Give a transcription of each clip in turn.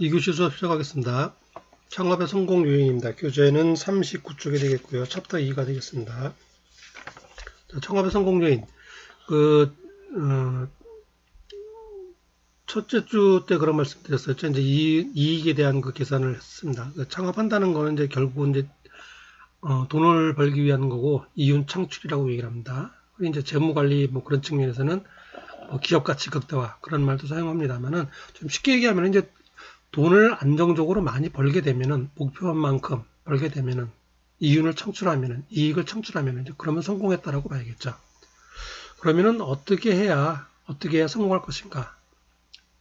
2교시 수업 시작하겠습니다. 창업의 성공 요인입니다. 교재는 39쪽이 되겠고요. 챕터 2가 되겠습니다. 자, 창업의 성공 요인. 그, 어, 첫째 주 때 그런 말씀 드렸었죠. 이제 이익, 이익에 대한 그 계산을 했습니다. 그 창업한다는 거는 이제 결국 이제, 어, 돈을 벌기 위한 거고, 이윤 창출이라고 얘기를 합니다. 이제 재무 관리 뭐 그런 측면에서는 뭐 기업 가치 극대화 그런 말도 사용합니다만은 좀 쉽게 얘기하면 이제 돈을 안정적으로 많이 벌게 되면은 목표한 만큼 벌게 되면은 이윤을 창출하면은 이익을 창출하면은 이제 그러면 성공했다라고 봐야겠죠. 그러면은 어떻게 해야 어떻게 해야 성공할 것인가?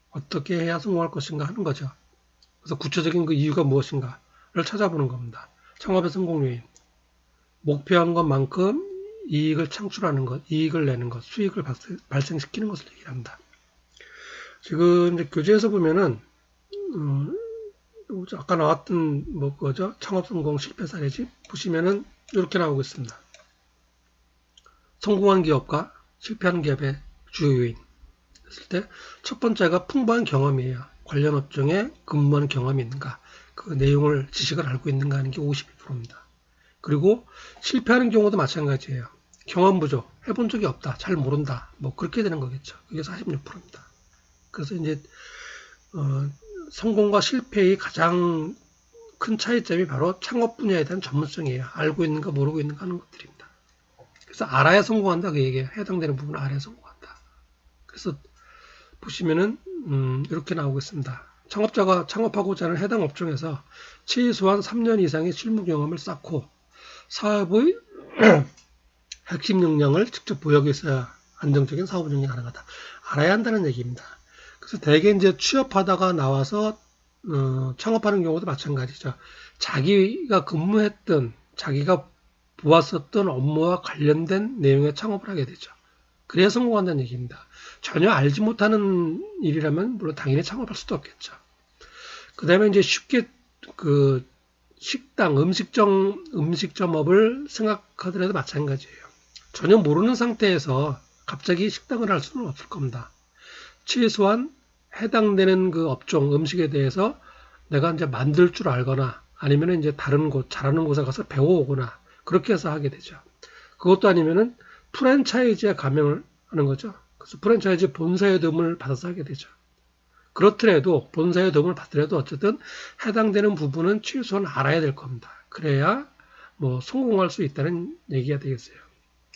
어떻게 해야 성공할 것인가 하는 거죠. 그래서 구체적인 그 이유가 무엇인가를 찾아보는 겁니다. 창업의 성공 요인. 목표한 것만큼 이익을 창출하는 것, 이익을 내는 것, 수익을 발생시키는 것을 얘기합니다. 지금 이제 교재에서 보면은 음, 아까 나왔던 뭐 그거죠 창업 성공 실패 사례집 보시면은 이렇게 나오고 있습니다. 성공한 기업과 실패한 기업의 주요 요인 했을 때 첫 번째가 풍부한 경험이에요. 관련 업종에 근무한 경험이 있는가, 그 내용을 지식을 알고 있는가 하는 게 52%입니다. 그리고 실패하는 경우도 마찬가지예요. 경험 부족, 해본 적이 없다, 잘 모른다, 뭐 그렇게 되는 거겠죠. 그게 46%입니다. 그래서 이제 어, 성공과 실패의 가장 큰 차이점이 바로 창업 분야에 대한 전문성이에요. 알고 있는가 모르고 있는가 하는 것들입니다. 그래서 알아야 성공한다 그 얘기에 해당되는 부분은 알아야 성공한다. 그래서 보시면은 음, 이렇게 나오겠습니다. 창업자가 창업하고자 하는 해당 업종에서 최소한 3년 이상의 실무 경험을 쌓고 사업의 핵심 역량을 직접 보여고 있어야 안정적인 사업 운영이 가능하다. 알아야 한다는 얘기입니다. 그래서 대개 이제 취업하다가 나와서 어, 창업하는 경우도 마찬가지죠. 자기가 근무했던 자기가 보았었던 업무와 관련된 내용의 창업을 하게 되죠. 그래야 성공한다는 얘기입니다. 전혀 알지 못하는 일이라면 물론 당연히 창업할 수도 없겠죠. 그 다음에 이제 쉽게 그 식당, 음식점, 음식점업을 생각하더라도 마찬가지예요. 전혀 모르는 상태에서 갑자기 식당을 할 수는 없을 겁니다. 최소한 해당되는 그 업종, 음식에 대해서 내가 이제 만들 줄 알거나 아니면 이제 다른 곳, 잘하는 곳에 가서 배워오거나 그렇게 해서 하게 되죠. 그것도 아니면은 프랜차이즈에 가명을 하는 거죠. 그래서 프랜차이즈 본사의 도움을 받아서 하게 되죠. 그렇더라도 본사의 도움을 받더라도 어쨌든 해당되는 부분은 최소한 알아야 될 겁니다. 그래야 뭐 성공할 수 있다는 얘기가 되겠어요.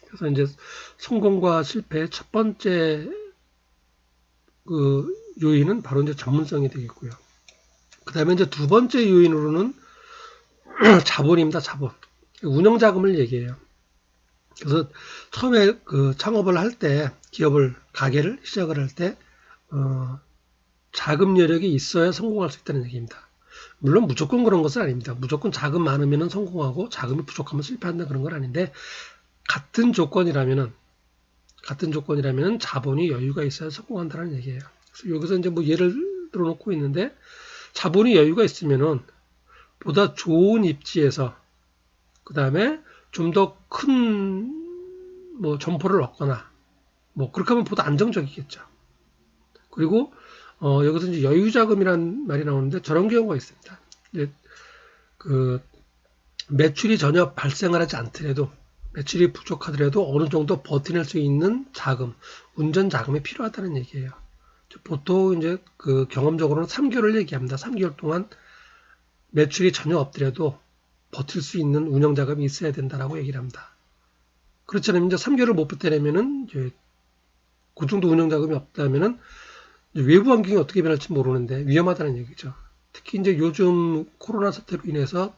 그래서 이제 성공과 실패의 첫 번째 그 요인은 바로 이제 전문성이 되겠고요. 그 다음에 이제 두 번째 요인으로는 자본입니다. 자본. 운영 자금을 얘기해요. 그래서 처음에 그 창업을 할 때, 기업을, 가게를 시작을 할 때, 어, 자금 여력이 있어야 성공할 수 있다는 얘기입니다. 물론 무조건 그런 것은 아닙니다. 무조건 자금 많으면 성공하고 자금이 부족하면 실패한다 그런 건 아닌데 같은 조건이라면은 같은 조건이라면 자본이 여유가 있어야 성공한다는 얘기예요. 여기서 이제 뭐 예를 들어 놓고 있는데 자본이 여유가 있으면은 보다 좋은 입지에서 그 다음에 좀 더 큰 뭐 점포를 얻거나 뭐 그렇게 하면 보다 안정적이겠죠. 그리고 어 여기서 이제 여유 자금이란 말이 나오는데 저런 경우가 있습니다. 이제 그 매출이 전혀 발생을 하지 않더라도 매출이 부족하더라도 어느 정도 버텨낼 수 있는 자금, 운전 자금이 필요하다는 얘기예요. 보통 이제 그 경험적으로는 3개월을 얘기합니다. 3개월 동안 매출이 전혀 없더라도 버틸 수 있는 운영 자금이 있어야 된다라고 얘기를 합니다. 그렇지 않으면 이제 3개월을 못 버텨내면은 이제 그 정도 운영 자금이 없다면은 외부 환경이 어떻게 변할지 모르는데 위험하다는 얘기죠. 특히 이제 요즘 코로나 사태로 인해서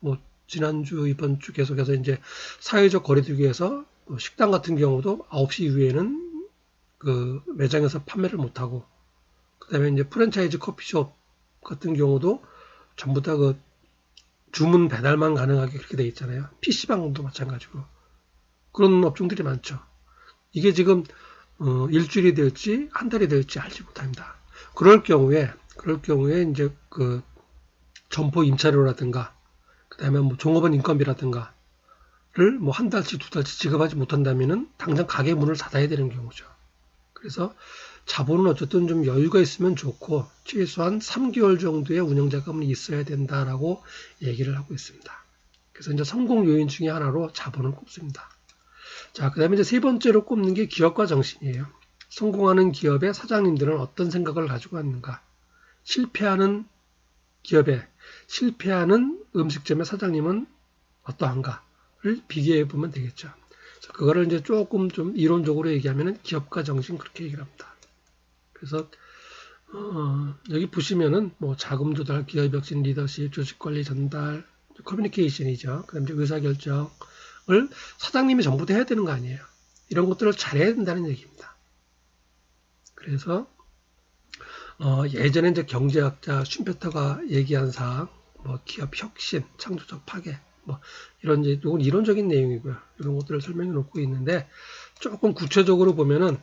뭐 지난주 이번 주 계속해서 이제 사회적 거리두기에서 뭐 식당 같은 경우도 9시 이후에는 그 매장에서 판매를 못하고 그다음에 이제 프랜차이즈 커피숍 같은 경우도 전부 다 그 주문 배달만 가능하게 그렇게 돼 있잖아요. PC방도 마찬가지고 그런 업종들이 많죠. 이게 지금 어, 일주일이 될지 한 달이 될지 알지 못합니다. 그럴 경우에 그럴 경우에 이제 그 점포 임차료라든가 그다음에 뭐 종업원 인건비라든가 를 뭐 한 달치 두 달치 지급하지 못한다면은 당장 가게 문을 닫아야 되는 경우죠. 그래서 자본은 어쨌든 좀 여유가 있으면 좋고 최소한 3개월 정도의 운영 자금은 있어야 된다라고 얘기를 하고 있습니다. 그래서 이제 성공 요인 중에 하나로 자본을 꼽습니다. 자, 그 다음에 이제 세 번째로 꼽는 게 기업과 정신이에요. 성공하는 기업의 사장님들은 어떤 생각을 가지고 왔는가? 실패하는 기업에 실패하는 음식점의 사장님은 어떠한가를 비교해 보면 되겠죠. 자, 그거를 이제 조금 좀 이론적으로 얘기하면은 기업가 정신 그렇게 얘기를 합니다. 그래서 어, 여기 보시면은 뭐 자금 조달, 기업 혁신, 리더십, 조직 관리 전달, 커뮤니케이션이죠. 그다음 이제 의사 결정을 사장님이 전부 다 해야 되는 거 아니에요. 이런 것들을 잘해야 된다는 얘기입니다. 그래서 어, 예전에 이제 경제학자 슈페터가 얘기한 사항, 뭐 기업 혁신, 창조적 파괴, 뭐 이런 이제 이건 이론적인 내용이고요. 이런 것들을 설명해 놓고 있는데 조금 구체적으로 보면은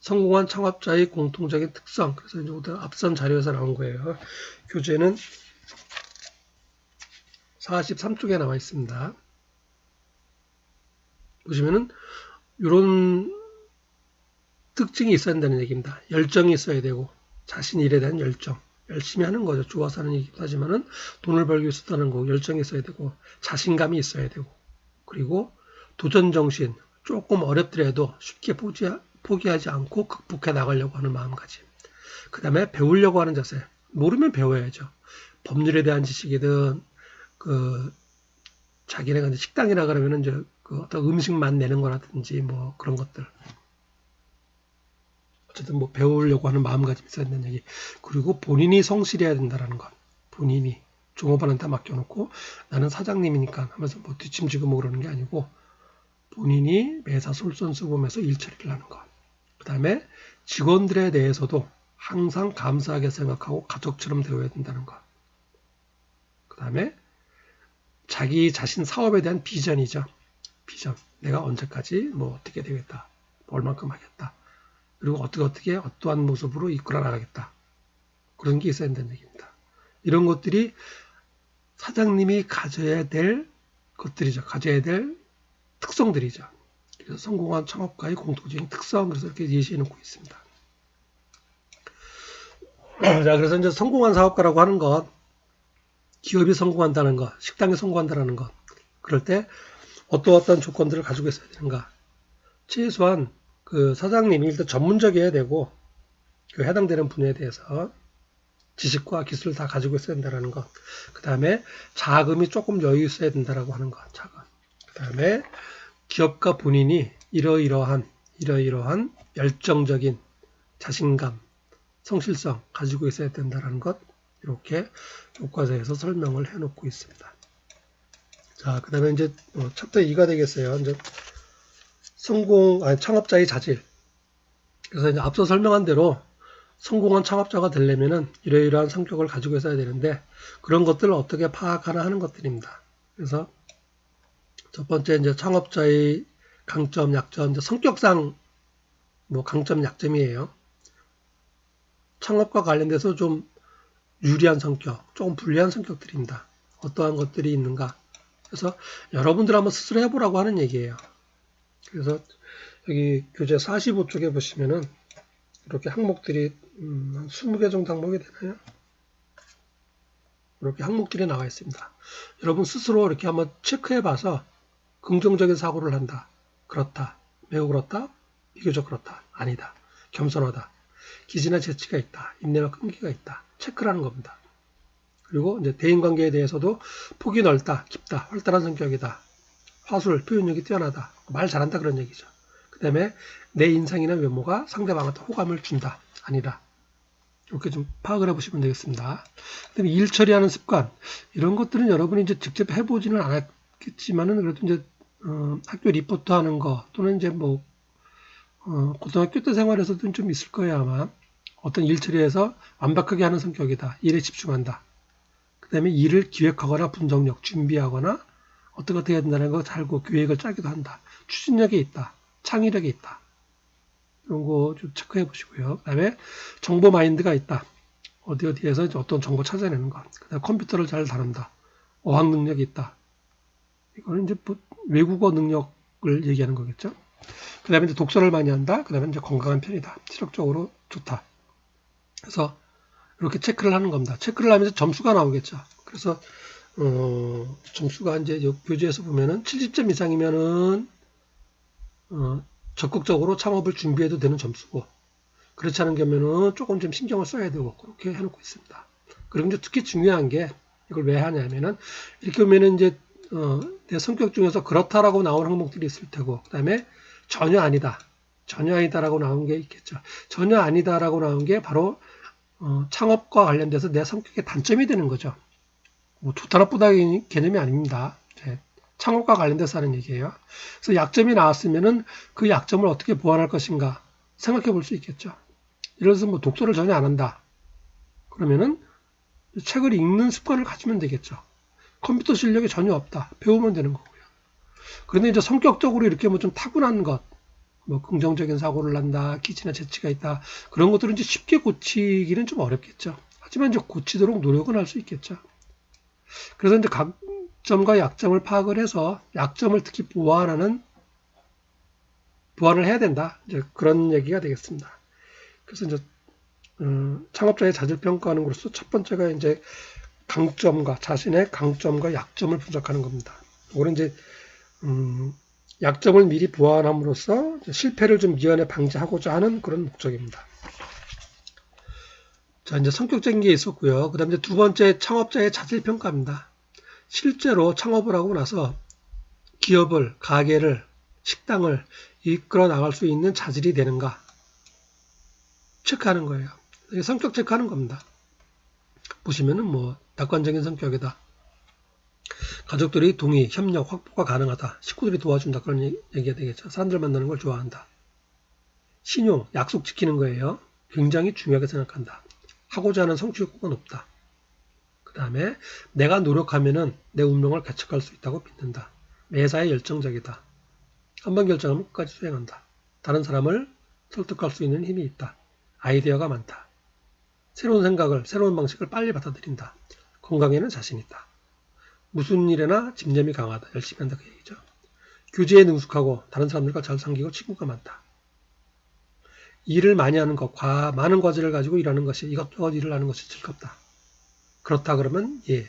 성공한 창업자의 공통적인 특성. 그래서 이제 앞선 자료에서 나온 거예요. 교재는 43쪽에 나와 있습니다. 보시면은 이런 특징이 있어야 된다는 얘기입니다. 열정이 있어야 되고 자신 일에 대한 열정. 열심히 하는 거죠. 좋아서 하는 얘기도 하지만은 돈을 벌기 위해서 하는 거고 열정이 있어야 되고 자신감이 있어야 되고 그리고 도전 정신 조금 어렵더라도 쉽게 포기, 포기하지 않고 극복해 나가려고 하는 마음가짐. 그 다음에 배우려고 하는 자세. 모르면 배워야죠. 법률에 대한 지식이든 그 자기네가 식당이라 그러면은 이제 그 어떤 음식만 내는 거라든지 뭐 그런 것들. 어쨌든 뭐 배우려고 하는 마음가짐이 된다는 얘기. 그리고 본인이 성실해야 된다라는 것. 본인이 종업원한테 맡겨놓고 나는 사장님이니까 하면서 뭐 뒷짐지고 뭐 그러는 게 아니고 본인이 매사 솔선수범해서 일 처리를 하는 것. 그 다음에 직원들에 대해서도 항상 감사하게 생각하고 가족처럼 대해야 된다는 것. 그 다음에 자기 자신 사업에 대한 비전이죠. 비전. 내가 언제까지 뭐 어떻게 되겠다. 얼만큼 하겠다. 그리고 어떻게 어떻게 어떠한 모습으로 이끌어 나가겠다. 그런 게 있어야 된다는 얘기입니다. 이런 것들이 사장님이 가져야 될 것들이죠. 가져야 될 특성들이죠. 그래서 성공한 창업가의 공통적인 특성 그래서 이렇게 예시해 놓고 있습니다. 자, 그래서 이제 성공한 사업가라고 하는 것, 기업이 성공한다는 것, 식당이 성공한다는 것, 그럴 때 어떠 어떤 조건들을 가지고 있어야 되는가? 최소한 그 사장님이 일단 전문적이어야 되고 그 해당되는 분야에 대해서 지식과 기술을 다 가지고 있어야 된다는 것. 그 다음에 자금이 조금 여유 있어야 된다라고 하는 것. 자금. 그 다음에 기업가 본인이 이러이러한 이러이러한 열정적인 자신감, 성실성 가지고 있어야 된다는 것 이렇게 교과서에서 설명을 해놓고 있습니다. 자, 그 다음에 이제 어, 챕터 2가 되겠어요. 이제 성공, 아니, 창업자의 자질. 그래서 이제 앞서 설명한 대로 성공한 창업자가 되려면은 이러이러한 성격을 가지고 있어야 되는데 그런 것들을 어떻게 파악하나 하는 것들입니다. 그래서 첫 번째 이제 창업자의 강점, 약점, 이제 성격상 뭐 강점, 약점이에요. 창업과 관련돼서 좀 유리한 성격, 조금 불리한 성격들입니다. 어떠한 것들이 있는가. 그래서 여러분들 한번 스스로 해보라고 하는 얘기예요. 그래서 여기 교재 45쪽에 보시면은 이렇게 항목들이 음, 한 20개 정도 항목이 되나요? 이렇게 항목들이 나와 있습니다. 여러분 스스로 이렇게 한번 체크해 봐서 긍정적인 사고를 한다. 그렇다. 매우 그렇다. 비교적 그렇다. 아니다. 겸손하다. 기지나 재치가 있다. 인내와 끈기가 있다. 체크라는 겁니다. 그리고 이제 대인관계에 대해서도 폭이 넓다, 깊다, 활달한 성격이다. 화술, 표현력이 뛰어나다. 말 잘한다 그런 얘기죠. 그 다음에 내 인상이나 외모가 상대방한테 호감을 준다. 아니다. 이렇게 좀 파악을 해보시면 되겠습니다. 그 다음에 일 처리하는 습관. 이런 것들은 여러분이 이제 직접 해보지는 않았겠지만은 그래도 이제 어, 학교 리포트 하는 거 또는 이제 뭐 어, 고등학교 때 생활에서도 좀 있을 거예요 아마 어떤 일 처리에서 완벽하게 하는 성격이다 일에 집중한다 그 다음에 일을 기획하거나 분석력 준비하거나 어떻게 해야 된다는 걸 알고 계획을 짜기도 한다. 추진력이 있다. 창의력이 있다. 이런 거 좀 체크해 보시고요. 그 다음에 정보 마인드가 있다. 어디 어디에서 어떤 정보 찾아내는 것. 그 다음에 컴퓨터를 잘 다룬다. 어학 능력이 있다. 이거는 이제 뭐 외국어 능력을 얘기하는 거겠죠. 그 다음에 독서를 많이 한다. 그 다음에 이제 건강한 편이다. 체력적으로 좋다. 그래서 이렇게 체크를 하는 겁니다. 체크를 하면서 점수가 나오겠죠. 그래서 어, 점수가 이제 요 교재에서 보면은 70점 이상이면은 어, 적극적으로 창업을 준비해도 되는 점수고 그렇지 않은 경우에는 조금 좀 신경을 써야 되고 그렇게 해놓고 있습니다. 그리고 이제 특히 중요한 게 이걸 왜 하냐면은 이렇게 보면은 이제 어, 내 성격 중에서 그렇다라고 나온 항목들이 있을 테고 그다음에 전혀 아니다. 전혀 아니다라고 나온 게 있겠죠. 전혀 아니다라고 나온 게 바로 어, 창업과 관련돼서 내 성격의 단점이 되는 거죠. 뭐 좋다 나쁘다 개념이 아닙니다. 네. 창업과 관련돼서 하는 얘기예요. 그래서 약점이 나왔으면은 그 약점을 어떻게 보완할 것인가 생각해 볼 수 있겠죠. 예를 들어서 뭐 독서를 전혀 안 한다. 그러면은 책을 읽는 습관을 가지면 되겠죠. 컴퓨터 실력이 전혀 없다. 배우면 되는 거고요. 그런데 이제 성격적으로 이렇게 뭐 좀 타고난 것, 뭐 긍정적인 사고를 난다, 기치나 재치가 있다. 그런 것들은 이제 쉽게 고치기는 좀 어렵겠죠. 하지만 이제 고치도록 노력은 할 수 있겠죠. 그래서 이제 강점과 약점을 파악을 해서 약점을 특히 보완하는 보완을 해야 된다. 이제 그런 얘기가 되겠습니다. 그래서 이제 음, 창업자의 자질 평가하는 것으로서 첫 번째가 이제 강점과 자신의 강점과 약점을 분석하는 겁니다. 이거는 이제 음, 약점을 미리 보완함으로써 실패를 좀 미연에 방지하고자 하는 그런 목적입니다. 자, 이제 성격적인 게 있었고요. 그 다음에 두 번째 창업자의 자질 평가입니다. 실제로 창업을 하고 나서 기업을, 가게를, 식당을 이끌어 나갈 수 있는 자질이 되는가 체크하는 거예요. 성격 체크하는 겁니다. 보시면은 뭐 낙관적인 성격이다. 가족들이 동의, 협력, 확보가 가능하다. 식구들이 도와준다. 그런 얘기가 되겠죠. 사람들 만나는 걸 좋아한다. 신용, 약속 지키는 거예요. 굉장히 중요하게 생각한다. 하고자 하는 성취 욕구가 높다. 그 다음에 내가 노력하면은 내 운명을 개척할 수 있다고 믿는다. 매사에 열정적이다. 한 번 결정하면 끝까지 수행한다. 다른 사람을 설득할 수 있는 힘이 있다. 아이디어가 많다. 새로운 생각을, 새로운 방식을 빨리 받아들인다. 건강에는 자신 있다. 무슨 일에나 집념이 강하다. 열심히 한다. 그 얘기죠. 교제에 능숙하고 다른 사람들과 잘 상기고 친구가 많다. 일을 많이 하는 것, 과, 많은 과제를 가지고 일하는 것이 이것저것 일을 하는 것이 즐겁다. 그렇다 그러면 예,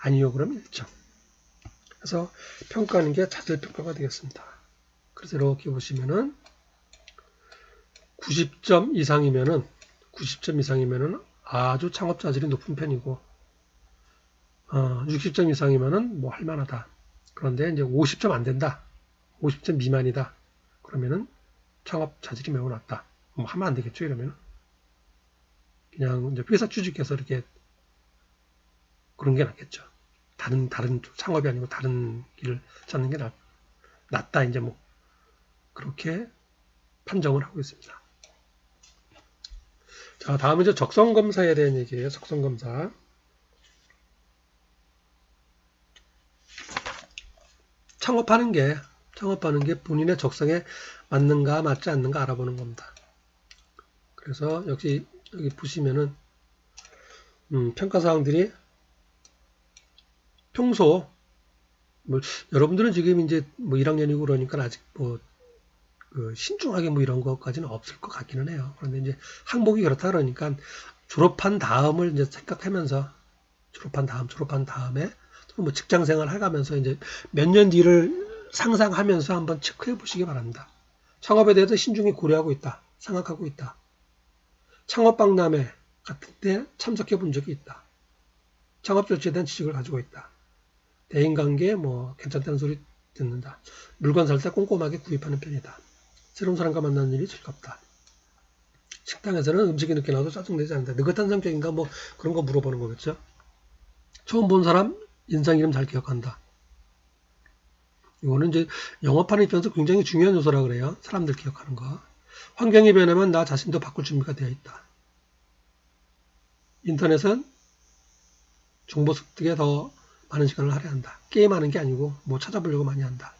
아니요 그러면 1점. 그래서 평가하는 게 자질 평가가 되겠습니다. 그래서 이렇게 보시면은 90점 이상이면은 90점 이상이면은 아주 창업 자질이 높은 편이고 어, 60점 이상이면은 뭐 할만하다. 그런데 이제 50점 안 된다. 50점 미만이다. 그러면은 창업 자질이 매우 낮다. 뭐 하면 안 되겠죠, 이러면. 그냥 이제 회사 취직해서 이렇게 그런 게 낫겠죠. 다른, 다른 창업이 아니고 다른 길을 찾는 게 낫, 낫다. 이제 뭐, 그렇게 판정을 하고 있습니다. 자, 다음은 이제 적성 검사에 대한 얘기예요. 적성 검사. 창업하는 게, 창업하는 게 본인의 적성에 맞는가 맞지 않는가 알아보는 겁니다. 그래서 역시 여기 보시면은 음, 평가사항들이 평소 뭐 여러분들은 지금 이제 뭐 1학년이고 그러니까 아직 뭐 그 신중하게 뭐 이런 것까지는 없을 것 같기는 해요. 그런데 이제 항목이 그렇다 그러니까 졸업한 다음을 이제 생각하면서 졸업한 다음 졸업한 다음에 뭐 직장 생활 해가면서 이제 몇 년 뒤를 상상하면서 한번 체크해 보시기 바랍니다. 창업에 대해서 신중히 고려하고 있다. 생각하고 있다. 창업박람회 같은 데 참석해 본 적이 있다. 창업 조치에 대한 지식을 가지고 있다. 대인관계 뭐 괜찮다는 소리 듣는다. 물건 살 때 꼼꼼하게 구입하는 편이다. 새로운 사람과 만나는 일이 즐겁다. 식당에서는 음식이 늦게 나와도 짜증내지 않는다. 느긋한 성격인가 뭐 그런 거 물어보는 거겠죠. 처음 본 사람 인상 이름 잘 기억한다. 이거는 이제 영업하는 입장에서 굉장히 중요한 요소라 그래요. 사람들 기억하는 거. 환경이 변하면 나 자신도 바꿀 준비가 되어 있다. 인터넷은 정보 습득에 더 많은 시간을 할애한다. 게임하는 게 아니고 뭐 찾아보려고 많이 한다.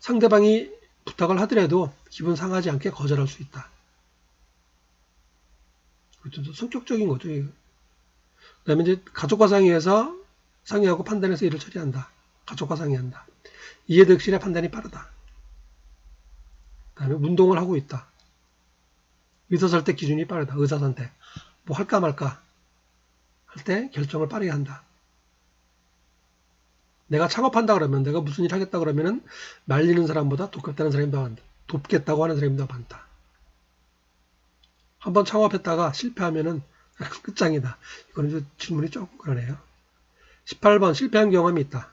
상대방이 부탁을 하더라도 기분 상하지 않게 거절할 수 있다. 그것도 성격적인 거죠. 그 다음에 이제 가족과 상의해서 상의하고 판단해서 일을 처리한다. 가족과 상의한다. 이해득실의 판단이 빠르다. 그다음에 운동을 하고 있다. 의사 선택 기준이 빠르다. 의사 선택. 뭐 할까 말까 할 때 결정을 빠르게 한다. 내가 창업한다 그러면 내가 무슨 일 하겠다 그러면은 말리는 사람보다 돕겠다는 사람이 더 많다. 돕겠다고 하는 사람이 더 많다. 한번 창업했다가 실패하면은 끝장이다. 이거는 좀 질문이 조금 그러네요. 18번 실패한 경험이 있다.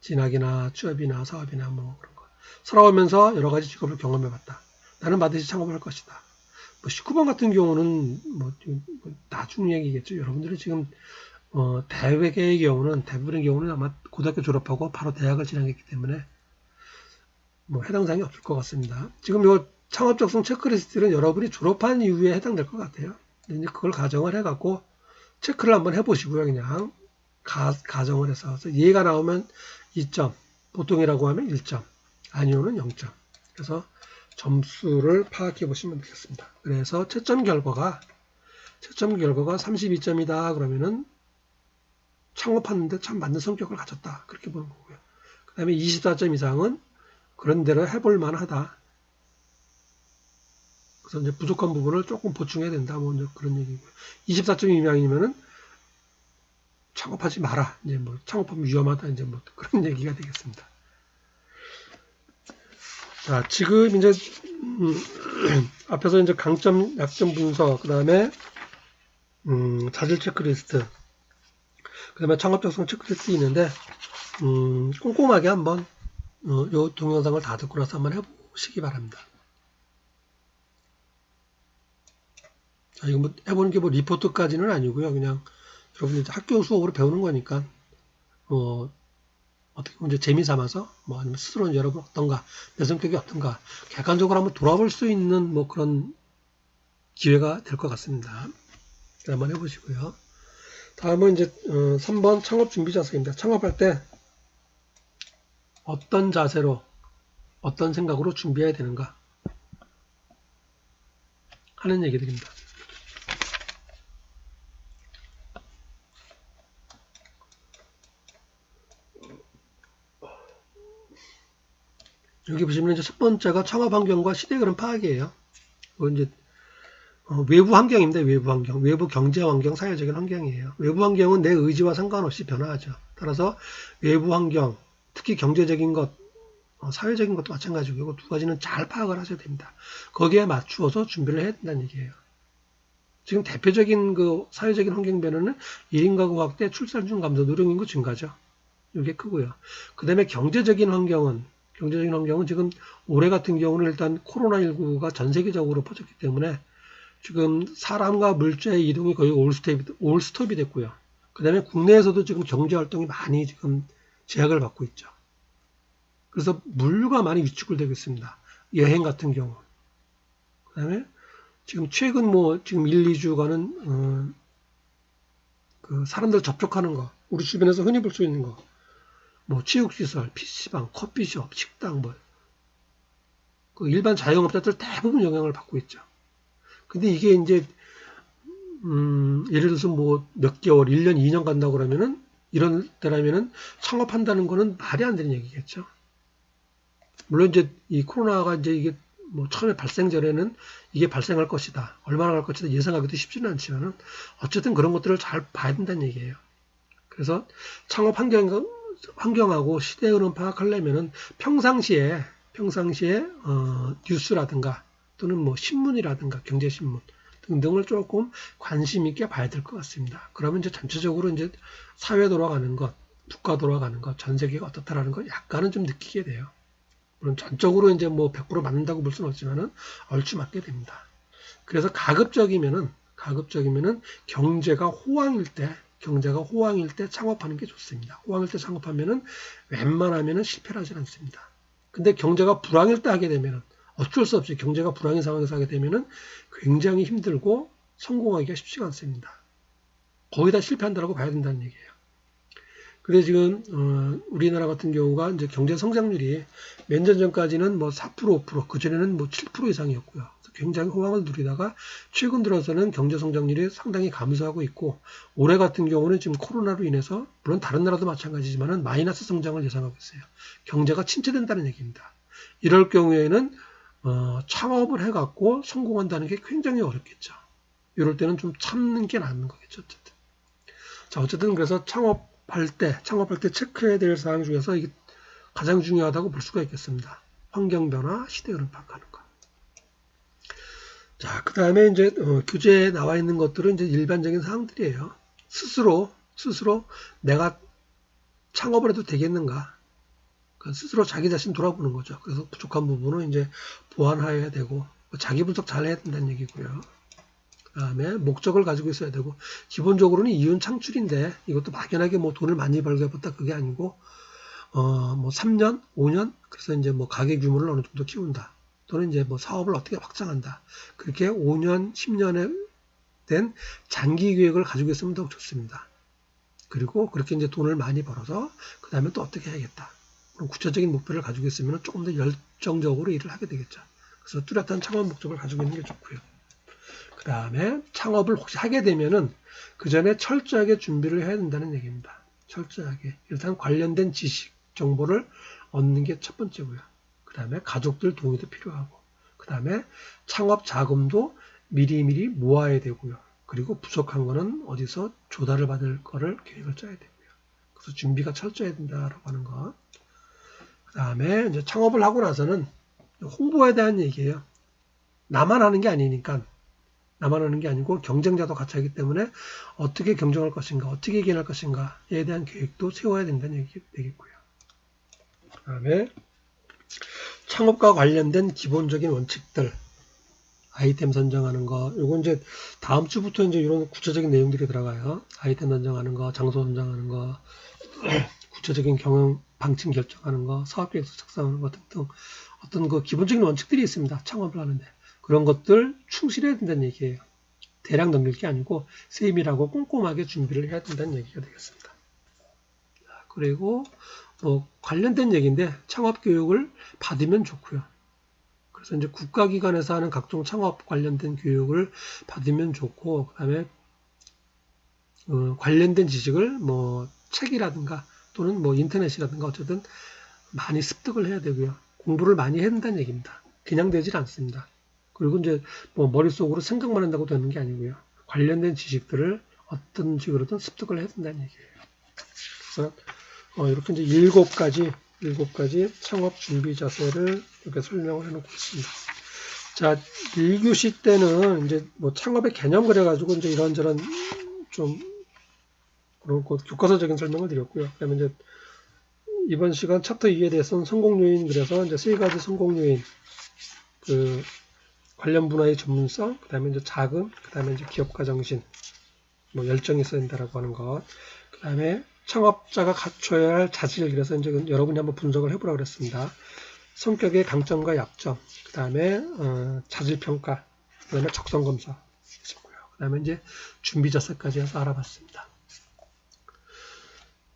진학이나 취업이나 사업이나 뭐 그런 거. 살아오면서 여러 가지 직업을 경험해 봤다. 나는 반드시 창업을 할 것이다. 뭐 19번 같은 경우는 뭐, 뭐 나중 얘기겠죠. 여러분들이 지금 어, 대외계의 경우는 대부분의 경우는 아마 고등학교 졸업하고 바로 대학을 진학했기 때문에 뭐 해당 사항이 없을 것 같습니다. 지금 요 창업 적성 체크리스트는 여러분이 졸업한 이후에 해당될 것 같아요. 이제 그걸 가정을 해갖고 체크를 한번 해보시고요. 그냥 가, 가정을 해서 얘가 나오면 2점, 보통이라고 하면 1점, 아니오는 0점. 그래서 점수를 파악해 보시면 되겠습니다. 그래서 채점 결과가 채점 결과가 32점이다 그러면은 창업하는데 참 맞는 성격을 가졌다 그렇게 보는 거고요. 그 다음에 24점 이상은 그런 대로 해볼 만하다. 그래서 이제 부족한 부분을 조금 보충해야 된다. 뭐 이제 그런 얘기고요. 24점 이상이면은 창업하지 마라. 이제 뭐 창업하면 위험하다. 이제 뭐 그런 얘기가 되겠습니다. 자, 지금 이제 음, 앞에서 이제 강점, 약점 분석, 그 다음에 음, 자질 체크리스트, 그 다음에 창업 적성 체크리스트 있는데 음, 꼼꼼하게 한번 어, 요 동영상을 다 듣고 나서 한번 해보시기 바랍니다. 자, 이거 뭐 해보는 게 뭐 리포트까지는 아니고요. 그냥 여러분이 학교 수업으로 배우는 거니까 어, 어떻게 보면 재미 삼아서 뭐 아니면 스스로 여러분 어떤가 내 성격이 어떤가 객관적으로 한번 돌아볼 수 있는 뭐 그런 기회가 될 것 같습니다. 한번 해보시고요. 다음은 이제 어, 3번 창업 준비 자세입니다. 창업할 때 어떤 자세로 어떤 생각으로 준비해야 되는가 하는 얘기들입니다. 여기 보시면 이제 첫 번째가 창업 환경과 시대 그런 파악이에요. 그 이제 어, 외부 환경입니다. 외부 환경, 외부 경제 환경, 사회적인 환경이에요. 외부 환경은 내 의지와 상관없이 변화하죠. 따라서 외부 환경, 특히 경제적인 것, 어, 사회적인 것도 마찬가지고 이두 가지는 잘 파악을 하셔야 됩니다. 거기에 맞추어서 준비를 해야 된다는 얘기예요. 지금 대표적인 그 사회적인 환경 변화는 1인 가구 확대, 출산중 감소, 노령인구 증가죠. 이게 크고요. 그 다음에 경제적인 환경은 경제적인 환경은 지금 올해 같은 경우는 일단 코로나19가 전 세계적으로 퍼졌기 때문에 지금 사람과 물자의 이동이 거의 올스톱이, 올스톱이 됐고요. 그 다음에 국내에서도 지금 경제 활동이 많이 지금 제약을 받고 있죠. 그래서 물류가 많이 위축을 되고 있습니다. 여행 같은 경우. 그 다음에 지금 최근 뭐 지금 1, 2주간은 어, 그 사람들 접촉하는 거, 우리 주변에서 흔히 볼 수 있는 거, 뭐 체육시설, PC방, 커피숍, 식당 뭐, 그 일반 자영업자들 대부분 영향을 받고 있죠. 근데 이게 이제, 음, 예를 들어서 뭐 몇 개월, 1년, 2년 간다고 그러면은, 이런 때라면은 창업한다는 거는 말이 안 되는 얘기겠죠. 물론 이제 이 코로나가 이제 이게 뭐 처음에 발생 전에는 이게 발생할 것이다. 얼마나 갈 것이다 예상하기도 쉽지는 않지만은 어쨌든 그런 것들을 잘 봐야 된다는 얘기예요. 그래서 창업 환경, 환경하고 시대 흐름 파악하려면은 평상시에 평상시에 어, 뉴스라든가 또는 뭐 신문이라든가 경제신문 등등을 조금 관심 있게 봐야 될 것 같습니다. 그러면 이제 전체적으로 이제 사회 돌아가는 것, 국가 돌아가는 것, 전 세계가 어떻다라는 걸 약간은 좀 느끼게 돼요. 물론 전적으로 이제 뭐 100% 맞는다고 볼 수는 없지만은 얼추 맞게 됩니다. 그래서 가급적이면은 가급적이면은 경제가 호황일 때 경제가 호황일 때 창업하는 게 좋습니다. 호황일 때 창업하면은 웬만하면은 실패를 하지 않습니다. 근데 경제가 불황일 때 하게 되면은 어쩔 수 없이 경제가 불황인 상황에서 하게 되면은 굉장히 힘들고 성공하기가 쉽지가 않습니다. 거의 다 실패한다라고 봐야 된다는 얘기예요. 그래 지금 어, 우리나라 같은 경우가 이제 경제 성장률이 몇 년 전까지는 뭐 4% 5% 그전에는 뭐 7% 이상이었고요. 굉장히 호황을 누리다가 최근 들어서는 경제 성장률이 상당히 감소하고 있고 올해 같은 경우는 지금 코로나로 인해서 물론 다른 나라도 마찬가지지만은 마이너스 성장을 예상하고 있어요. 경제가 침체된다는 얘기입니다. 이럴 경우에는 어, 창업을 해갖고 성공한다는 게 굉장히 어렵겠죠. 이럴 때는 좀 참는 게 낫는 거겠죠. 어쨌든. 자, 어쨌든 그래서 창업할 때, 창업할 때 체크해야 될 사항 중에서 이게 가장 중요하다고 볼 수가 있겠습니다. 환경 변화, 시대 흐름 파악하는 거. 자, 그 다음에 이제 어, 교재에 나와 있는 것들은 이제 일반적인 사항들이에요. 스스로 스스로 내가 창업을 해도 되겠는가? 스스로 자기 자신 돌아보는 거죠. 그래서 부족한 부분은 이제 보완해야 되고 뭐 자기 분석 잘 해야 된다는 얘기고요. 그다음에 목적을 가지고 있어야 되고 기본적으로는 이윤 창출인데 이것도 막연하게 뭐 돈을 많이 벌겠다 그게 아니고 어뭐 3년, 5년 그래서 이제 뭐 가게 규모를 어느 정도 키운다. 또는 이제 뭐 사업을 어떻게 확장한다. 그렇게 5년, 10년에 된 장기 계획을 가지고 있으면 더욱 좋습니다. 그리고 그렇게 이제 돈을 많이 벌어서 그 다음에 또 어떻게 해야겠다. 그럼 구체적인 목표를 가지고 있으면 조금 더 열정적으로 일을 하게 되겠죠. 그래서 뚜렷한 창업 목적을 가지고 있는 게 좋고요. 그 다음에 창업을 혹시 하게 되면은 그 전에 철저하게 준비를 해야 된다는 얘기입니다. 철저하게. 일단 관련된 지식, 정보를 얻는 게 첫 번째고요. 그 다음에 가족들 동의도 필요하고, 그 다음에 창업 자금도 미리미리 모아야 되고요. 그리고 부족한 거는 어디서 조달을 받을 거를 계획을 짜야 되고요. 그래서 준비가 철저해야 된다라고 하는 것. 그 다음에 이제 창업을 하고 나서는 홍보에 대한 얘기예요. 나만 하는 게 아니니까 나만 하는 게 아니고 경쟁자도 같이 하기 때문에 어떻게 경쟁할 것인가, 어떻게 이겨낼 것인가에 대한 계획도 세워야 된다는 얘기 되겠고요. 그 다음에 창업과 관련된 기본적인 원칙들, 아이템 선정하는 거, 요건 이제 다음 주부터 이제 이런 구체적인 내용들이 들어가요. 아이템 선정하는 거, 장소 선정하는 거, 구체적인 경영 방침 결정하는 거, 사업 계획 작성하는 거 등등 어떤 그 기본적인 원칙들이 있습니다. 창업을 하는데 그런 것들 충실해야 된다는 얘기예요. 대량 넘길 게 아니고 세밀하고 꼼꼼하게 준비를 해야 된다는 얘기가 되겠습니다. 그리고 뭐 관련된 얘기인데 창업 교육을 받으면 좋고요. 그래서 이제 국가기관에서 하는 각종 창업 관련된 교육을 받으면 좋고 그다음에 어, 관련된 지식을 뭐 책이라든가 또는 뭐 인터넷이라든가 어쨌든 많이 습득을 해야 되고요. 공부를 많이 해야 된다는 얘기입니다. 그냥 되질 않습니다. 그리고 이제 뭐 머릿속으로 생각만 한다고 되는 게 아니고요. 관련된 지식들을 어떤 식으로든 습득을 해야 된다는 얘기예요. 그래서 어, 이렇게 이제 일곱 가지 일곱 가지 창업 준비 자세를 이렇게 설명을 해놓고 있습니다. 자, 1교시 때는 이제 뭐 창업의 개념 그래가지고 이제 이런저런 좀 그런 교과서적인 설명을 드렸고요. 그다음에 이제 이번 시간 챕터 2에 대해서는 성공 요인 그래서 이제 세 가지 성공 요인 그 관련 분야의 전문성, 그 다음에 이제 자금, 그 다음에 이제 기업가 정신, 뭐 열정이 있어야 된다라고 하는 것, 그 다음에 창업자가 갖춰야 할 자질 그래서 이제 여러분이 한번 분석을 해보라 그랬습니다. 성격의 강점과 약점, 그 다음에 어, 자질 평가, 그 다음에 적성 검사. 그 다음에 이제 준비 자세까지 해서 알아봤습니다.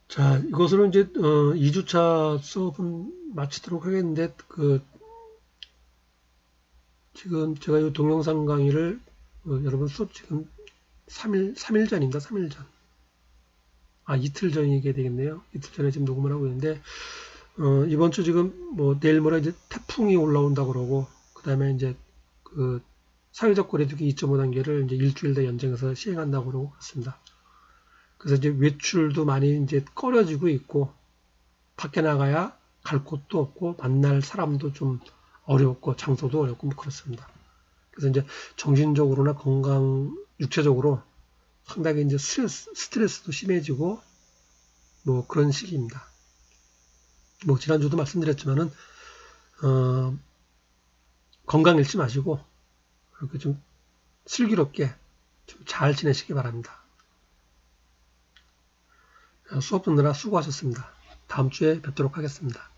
자, 이것으로 이제 어, 2주차 수업은 마치도록 하겠는데 그 지금 제가 이 동영상 강의를 어, 여러분 수업 지금 3일 3일 전인가 3일 전. 아 이틀 전이게 되겠네요. 이틀 전에 지금 녹음을 하고 있는데 어, 이번 주 지금 뭐 내일 모레 이제 태풍이 올라온다 그러고 그 다음에 이제 그 사회적 거리두기 2.5 단계를 이제 일주일 더 연장해서 시행한다고 그러고 그렇습니다. 그래서 이제 외출도 많이 이제 꺼려지고 있고 밖에 나가야 갈 곳도 없고 만날 사람도 좀 어렵고 장소도 어렵고 뭐 그렇습니다. 그래서 이제 정신적으로나 건강 육체적으로 상당히 이제 스트레스, 스트레스도 심해지고 뭐 그런 시기입니다. 뭐 지난주도 말씀드렸지만은 어, 건강 잃지 마시고 그렇게 좀 슬기롭게 좀 잘 지내시기 바랍니다. 수업 듣느라 수고하셨습니다. 다음 주에 뵙도록 하겠습니다.